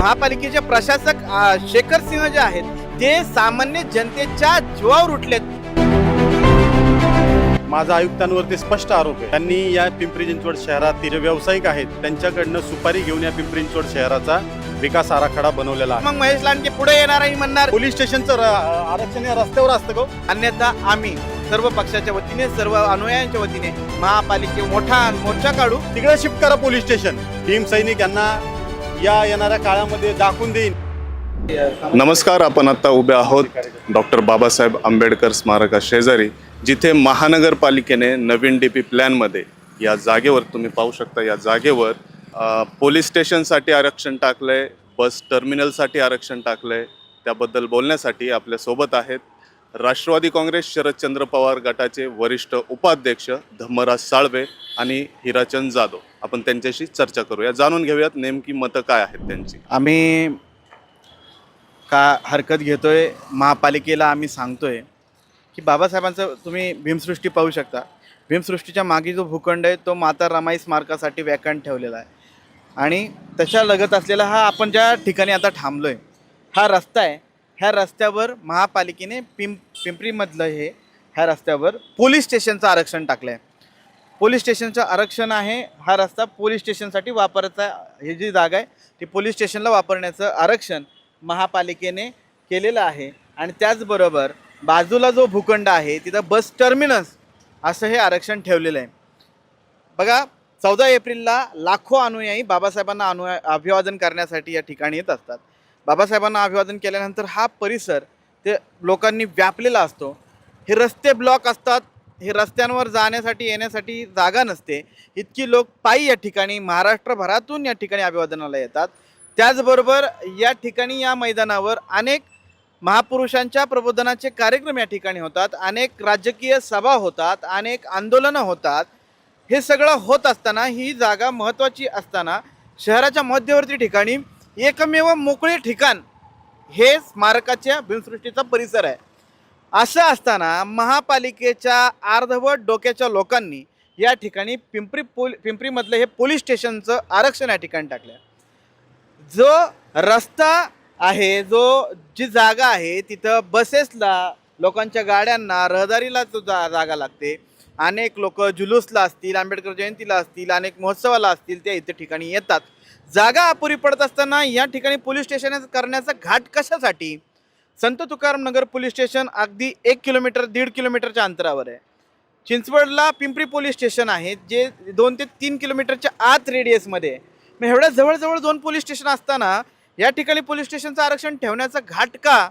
महापालिकेचे प्रशासक शेखर सिंह जे आहेत ते सामान्य जनतेच्या जीवावर उठलेत. माझा आयुक्तांवरती स्पष्ट आरोप आहे. त्यांनी या पिंपरी चिंचवड शहरातील व्यावसायिक आहेत त्यांच्याकडनं सुपारी घेऊन या पिंपरी चिंचवड शहराचा विकास आराखडा बनवलेला आहे. मग महेश लांडगे पुढे येणार आणि म्हणणार. पोलीस स्टेशनचं आरक्षण या रस्त्यावर असतं हो? अन्यथा आम्ही सर्व पक्षाच्या वतीने सर्व अनुयायांच्या वतीने महापालिके मोठा मोर्चा काढू. तिकडे शिफ्ट करा पोलीस स्टेशन. भीम सैनिक यांना या येणाऱ्या काळामध्ये दाखवून देईन. नमस्कार आपण आता उभे आहोत डॉक्टर बाबासाहेब आंबेडकर स्मारका शेजारी जिथे महानगरपालिकेने नवीन डी पी प्लॅनमध्ये या जागेवर तुम्ही पाहू शकता या जागेवर अ, पोलीस स्टेशनसाठी आरक्षण टाकलं आहे बस टर्मिनलसाठी आरक्षण टाकलं आहे त्याबद्दल बोलण्यासाठी आपल्यासोबत आहेत राष्ट्रवादी काँग्रेस शरदचंद्र पवार गटाचे वरिष्ठ उपाध्यक्ष धम्मराज साळवे आणि हिराचंद जाधव. आपण त्यांच्याशी चर्चा करूया. जाणून घेऊयात नेमकी मतं काय आहेत त्यांची. आम्ही का हरकत घेतोय? महापालिकेला आम्ही सांगतोय की बाबासाहेबांचं तुम्ही भीमसृष्टी पाहू शकता. भीमसृष्टीच्या मागे जो भूखंड आहे तो माता रमाई स्मारकासाठी व्याकरण ठेवलेला आहे. आणि तशा लगत असलेला हा आपण ज्या ठिकाणी आता थांबलो आहे हा रस्ता आहे. ह्या रस्त्यावर महापालिकेने पिंप पिंपरीमधलं हे ह्या रस्त्यावर पोलीस स्टेशनचं आरक्षण टाकलं आहे पोलीस स्टेशनचं आरक्षण आहे हा रस्ता पोलीस स्टेशनसाठी वापरायचा ही जी जागा आहे ती पोलीस स्टेशनला वापरण्याचं आरक्षण महापालिकेने केलेलं आहे. आणि त्याचबरोबर बाजूला जो भूखंड आहे तिथं बस टर्मिनस असं हे आरक्षण ठेवलेलं आहे. बघा चौदा एप्रिलला लाखो अनुयायी बाबासाहेबांना अनु अभिवादन करण्यासाठी या ठिकाणी येत असतात. बाबासाहेबांना अभिवादन केल्यानंतर हा परिसर ते लोकांनी व्यापलेला असतो. हे रस्ते ब्लॉक असतात. हे रस्त्यांवर जाण्यासाठी येण्यासाठी जागा नसते. इतकी लोक पायी या ठिकाणी महाराष्ट्रभरातून या ठिकाणी अभिवादनाला येतात. त्याचबरोबर या ठिकाणी या मैदानावर अनेक महापुरुषांच्या प्रबोधनाचे कार्यक्रम या ठिकाणी होतात. अनेक राजकीय सभा होतात. अनेक आंदोलनं होतात. हे सगळं होत असताना ही जागा महत्त्वाची असताना शहराच्या मध्यवर्ती ठिकाणी एकमेव मोकळे ठिकाण हे स्मारकाच्या भीमसृष्टीचा परिसर आहे. असं असताना महापालिकेच्या अर्धवट डोक्याच्या लोकांनी या ठिकाणी पिंपरी पोल पिंपरीमधलं हे पोलीस स्टेशनचं आरक्षण या ठिकाणी टाकलं जो रस्ता आहे जो जी जागा आहे तिथं बसेसला लोकांच्या गाड्यांना रहदारीला जो जा जागा लागते अनेक लोक जुलूसला असतील आंबेडकर जयंतीला असतील अनेक महोत्सवाला असतील त्या इथे ठिकाणी येतात. जागा अपुरी पडत असताना या ठिकाणी पोलीस स्टेशन करण्याचा घाट कशासाठी? संत तुकाराम नगर पोलीस स्टेशन अगदी एक किलोमीटर दीड किलोमीटरच्या अंतरावर आहे. चिंचवडला पिंपरी पोलीस स्टेशन आहे जे दोन ते तीन किलोमीटरच्या आत रेडियसमध्ये मग एवढ्या जवळजवळ दोन पोलीस स्टेशन असताना या ठिकाणी पोलीस स्टेशनचं आरक्षण ठेवण्याचा घाट का?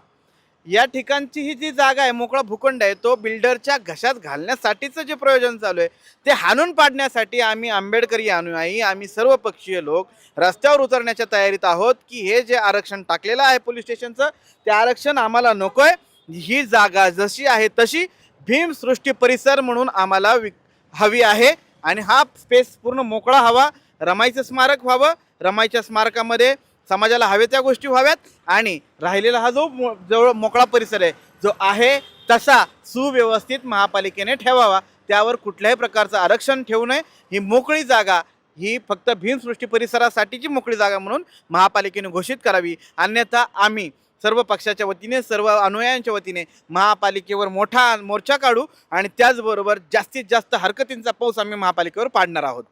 या ठिकाणची ही जी जागा आहे मोकळा भूखंड आहे तो बिल्डरच्या घशात घालण्यासाठीचं जे प्रयोजन चालू आहे ते हाणून पाडण्यासाठी आम्ही आंबेडकरी अनुयायी आम्ही सर्व पक्षीय लोक रस्त्यावर उतरण्याच्या तयारीत आहोत की हे जे आरक्षण टाकलेलं आहे पोलीस स्टेशनचं ते आरक्षण आम्हाला नको आहे ही जागा जशी आहे तशी भीमसृष्टी परिसर म्हणून आम्हाला विक हवी आहे. आणि हा स्पेस पूर्ण मोकळा हवा रमाईचं स्मारक व्हावं. रमाईच्या स्मारकामध्ये समाजाला हवे त्या गोष्टी व्हाव्यात आणि राहिलेला हा जो मो- जवळ मोकळा परिसर आहे जो आहे तसा सुव्यवस्थित महापालिकेने ठेवावा. त्यावर कुठल्याही प्रकारचं आरक्षण ठेवू नये. ही मोकळी जागा ही फक्त भीमसृष्टी परिसरासाठीची मोकळी जागा म्हणून महापालिकेने घोषित करावी. अन्यथा आम्ही सर्व पक्षाच्या वतीने सर्व अनुयायांच्या वतीने महापालिकेवर मोठा मोर्चा काढू आणि त्याचबरोबर जास्तीत जास्त हरकतींचा पाऊस आम्ही महापालिकेवर पाडणार आहोत.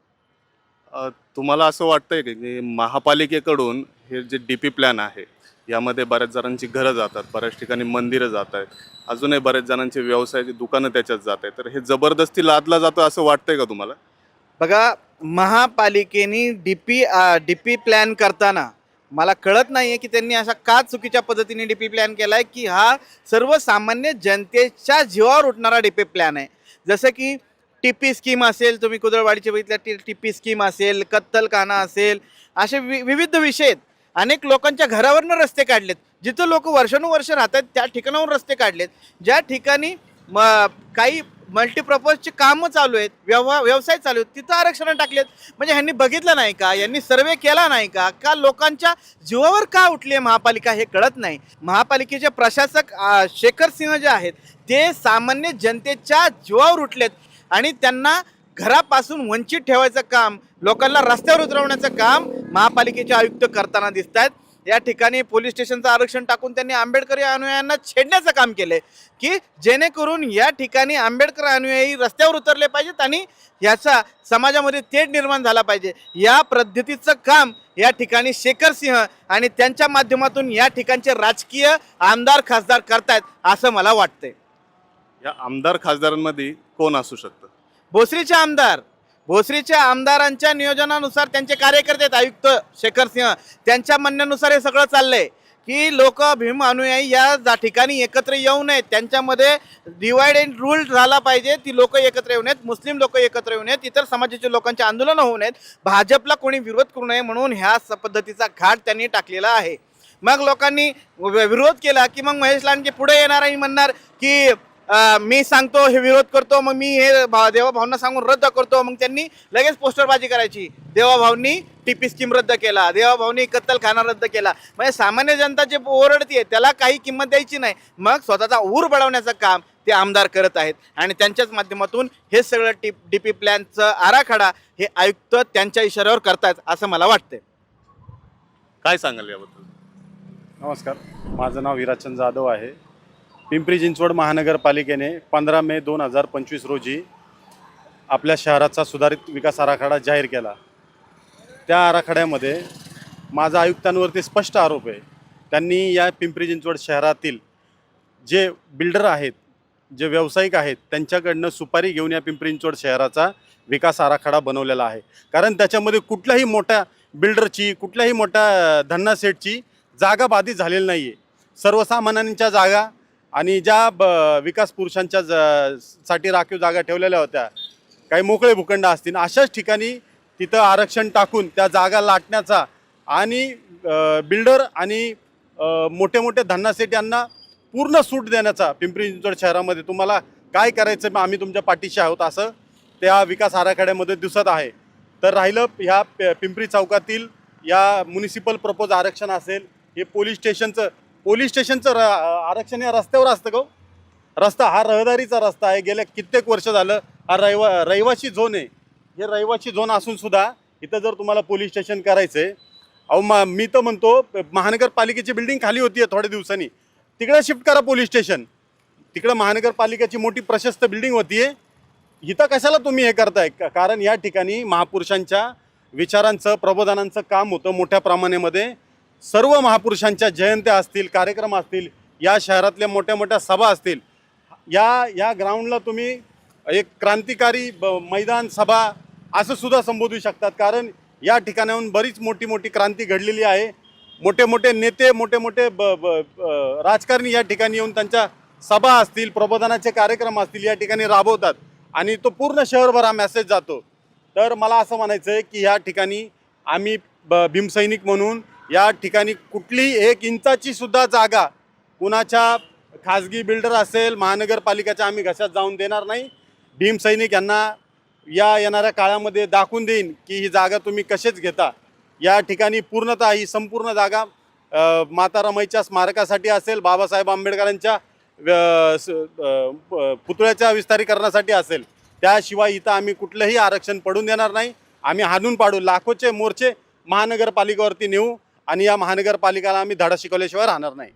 तुम्हाला असं वाटतंय की महापालिकेकडून हे जे डी पी प्लॅन आहे यामध्ये बऱ्याच जणांची घरं जातात बऱ्याच ठिकाणी मंदिरं जात आहेत. अजूनही बऱ्याच जणांचे व्यवसायाची दुकानं त्याच्यात जात आहेत. तर हे जबरदस्ती लादला जातो असं वाटतंय का तुम्हाला? बघा महापालिकेने D P D P plan करताना मला कळत नाही आहे की त्यांनी अशा का चुकीच्या पद्धतीने डी पी प्लॅन केला आहे की हा सर्वसामान्य जनतेच्या जीवावर उठणारा डी पी प्लॅन आहे. जसं की टी पी स्कीम असेल तुम्ही कुदळवाडीचे बघितल्या टी टी पी स्कीम असेल कत्तलखाना असेल असे वि विविध विषय आहेत. अनेक लोकांच्या घरावरनं रस्ते काढलेत. जिथं लोक वर्षानुवर्ष राहतात त्या ठिकाणाहून रस्ते काढलेत. ज्या ठिकाणी म काही मल्टीपर्पजची कामं चालू आहेत व्यवहार व्यवसाय चालू आहेत तिथं आरक्षण टाकलेत. म्हणजे ह्यांनी बघितलं नाही का? यांनी सर्वे केला नाही का? का लोकांच्या जीवावर का उठली आहे महापालिका हे कळत नाही. महापालिकेचे प्रशासक शेखर सिंह जे आहेत ते सामान्य जनतेच्या जीवावर उठलेत आणि त्यांना घरापासून वंचित ठेवायचं काम लोकांना रस्त्यावर उतरवण्याचं काम महापालिकेचे आयुक्त करताना दिसत आहेत या ठिकाणी पोलीस स्टेशनचं आरक्षण टाकून त्यांनी आंबेडकरी अनुयायांना छेडण्याचं काम केलंय. की जेणेकरून या ठिकाणी आंबेडकर अनुयायी रस्त्यावर उतरले पाहिजेत आणि याचा समाजामध्ये तेढ निर्माण झाला पाहिजे. या पद्धतीचं काम या ठिकाणी शेखर सिंह आणि त्यांच्या माध्यमातून या ठिकाणचे राजकीय आमदार खासदार करतायत असं मला वाटतंय. या आमदार खासदारांमध्ये कोण असू शकतं? भोसरीचे आमदार. भोसरीच्या आमदारांच्या नियोजनानुसार त्यांचे कार्यकर्ते आहेत आयुक्त शेखर सिंह. त्यांच्या म्हणण्यानुसार हे सगळं चाललंय की लोक भीम अनुयायी या जा ठिकाणी एकत्र येऊ नयेत. त्यांच्यामध्ये डिवाइड अँड रूल झाला पाहिजे. ती लोक एकत्र येऊ नयेत मुस्लिम लोक एकत्र येऊ नयेत इतर समाजाच्या लोकांचे आंदोलन होऊ नयेत. भाजपला कोणी विरोध करू नये म्हणून ह्या स- पद्धतीचा घाट त्यांनी टाकलेला आहे. मग लोकांनी विरोध केला की मग महेश लांडगे पुढे येणार आणि म्हणणार की मी सांगतो हे विरोध करतो मग मी हे भा- देवाभाऊंना सांगून रद्द करतो. मग त्यांनी लगेच पोस्टरबाजी करायची. देवाभाऊंनी टीपी स्कीम रद्द केला. देवाभाऊंनी कत्तलखाना रद्द केला. म्हणजे सामान्य जनता जे ओरडते त्याला काही किंमत द्यायची नाही. मग स्वतःचा ऊर बळवण्याचं काम ते आमदार करत आहेत. आणि त्यांच्याच माध्यमातून हे सगळं टी डी पी प्लॅनचं आराखडा हे आयुक्त त्यांच्या इशाऱ्यावर करतायत असं मला वाटतंय. काय सांगाल याबद्दल? नमस्कार. माझं नाव विराचंद जाधव आहे. पिंपरी चिंचवड महानगरपालिकेने पंधरा मे दोन हजार पंचवीस रोजी आपल्या शहराचा सुधारित विकास आराखडा जाहीर केला. त्या आराखड्यामध्ये माझा आयुक्तांवरती स्पष्ट आरोप आहे. त्यांनी या पिंपरी चिंचवड शहरातील जे बिल्डर आहेत जे व्यावसायिक आहेत त्यांच्याकडनं सुपारी घेऊन या पिंपरी चिंचवड शहराचा विकास आराखडा बनवलेला आहे. कारण त्याच्यामध्ये कुठल्याही मोठ्या बिल्डरची कुठल्याही मोठ्या धन्ना सेटची जागा बाधित झालेली नाही आहे सर्वसामान्यांच्या जागा आणि ज्या ब विकास पुरुषांच्या ज साठी राखीव जागा ठेवलेल्या होत्या काही मोकळे भूखंड असतील अशाच ठिकाणी तिथं आरक्षण टाकून त्या जागा लाटण्याचा आणि बिल्डर आणि मोठे मोठे धन्नासेठ यांना पूर्ण सूट देण्याचा पिंपरी चिंचवड शहरामध्ये तुम्हाला काय करायचं मग आम्ही तुमच्या पाठीशी आहोत असं त्या विकास आराखड्यामध्ये दिसत आहे. तर राहिलं ह्या प- पिंपरी चौकातील या म्युनिसिपल प्रपोज आरक्षण असेल हे पोलीस स्टेशनचं पोलीस स्टेशनचं र आरक्षण या रस्त्यावर असतं का रस्ता हा रहदारीचा रस्ता आहे. गेल्या कित्येक वर्ष झालं हा रहिवा रहिवाशी झोन आहे. हे रहिवाशी झोन असून सुद्धा इथं जर तुम्हाला पोलीस स्टेशन करायचं आहे अहो मा मी तर म्हणतो महानगरपालिकेची बिल्डिंग खाली होती आहे थोड्या दिवसांनी. तिकडे शिफ्ट करा पोलीस स्टेशन. तिकडं महानगरपालिकेची मोठी प्रशस्त बिल्डिंग होती आहे इथं कशाला तुम्ही हे करताय? का- कारण या ठिकाणी महापुरुषांच्या विचारांचं प्रबोधनांचं काम होतं मोठ्या प्रमाणामध्ये. सर्व महापुरुषांच्या जयंत्या असतील कार्यक्रम असतील या शहरातल्या मोठ्या मोठ्या सभा असतील या या ग्राउंडला तुम्ही एक क्रांतिकारी ब- मैदान सभा असं सुद्धा संबोधू शकतात. कारण या ठिकाणाहून बरीच मोठी मोठी क्रांती घडलेली आहे. मोठे मोठे नेते मोठे मोठे ब ब ब- राजकारणी या ठिकाणी येऊन त्यांच्या सभा असतील प्रबोधनाचे कार्यक्रम असतील या ठिकाणी राबवतात. आणि तो पूर्ण शहरभर हा मेसेज जातो. तर मला असं म्हणायचं आहे की या ठिकाणी आम्ही ब भीमसैनिक म्हणून या ठिकाणी कुठली एक इंचाची सुद्धा जागा कुणाच्या खाजगी बिल्डर असेल महानगरपालिकेच्या आम्ही घशात जाऊन देणार नाही. भीमसैनिक यांना या येणाऱ्या काळामध्ये दाखवून देईन की ही जागा तुम्ही कसेच घेता. या ठिकाणी पूर्णतः ही संपूर्ण जागा अ, माता रमाईच्या स्मारकासाठी असेल बाबासाहेब आंबेडकरांच्या पुतळ्याच्या विस्तारीकरणासाठी असेल. त्याशिवाय इथं आम्ही कुठलंही आरक्षण पडून देणार नाही. आम्ही हाणून पाडू. लाखोचे मोर्चे महानगरपालिकेवरती नेऊ. आणि या महानगरपालिकेला आम्ही धडा शिकवल्याशिवाय राहणार नाही.